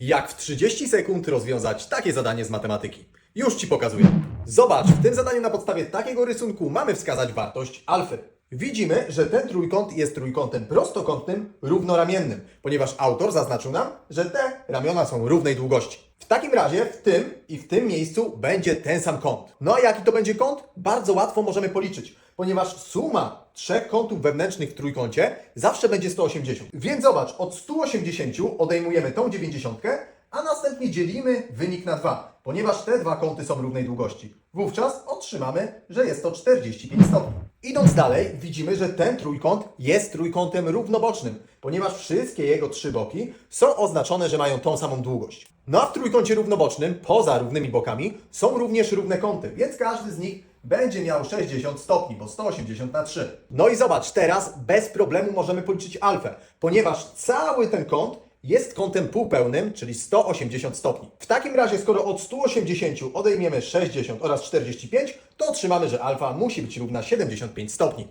Jak w 30 sekund rozwiązać takie zadanie z matematyki? Już Ci pokazuję. Zobacz, w tym zadaniu na podstawie takiego rysunku mamy wskazać wartość alfy. Widzimy, że ten trójkąt jest trójkątem prostokątnym równoramiennym, ponieważ autor zaznaczył nam, że te ramiona są równej długości. Takim razie w tym i w tym miejscu będzie ten sam kąt. No a jaki to będzie kąt? Bardzo łatwo możemy policzyć, ponieważ suma trzech kątów wewnętrznych w trójkącie zawsze będzie 180. Więc zobacz, od 180 odejmujemy tą 90, a następnie dzielimy wynik na 2, ponieważ te dwa kąty są równej długości. Wówczas otrzymamy, że jest to 45 stopni. Idąc dalej, widzimy, że ten trójkąt jest trójkątem równobocznym, ponieważ wszystkie jego trzy boki są oznaczone, że mają tą samą długość. No a w trójkącie równobocznym, poza równymi bokami, są również równe kąty, więc każdy z nich będzie miał 60 stopni, bo 180 na 3. No i zobacz, teraz bez problemu możemy policzyć alfę, ponieważ cały ten kąt jest kątem półpełnym, czyli 180 stopni. W takim razie, skoro od 180 odejmiemy 60 oraz 45, to otrzymamy, że alfa musi być równa 75 stopni.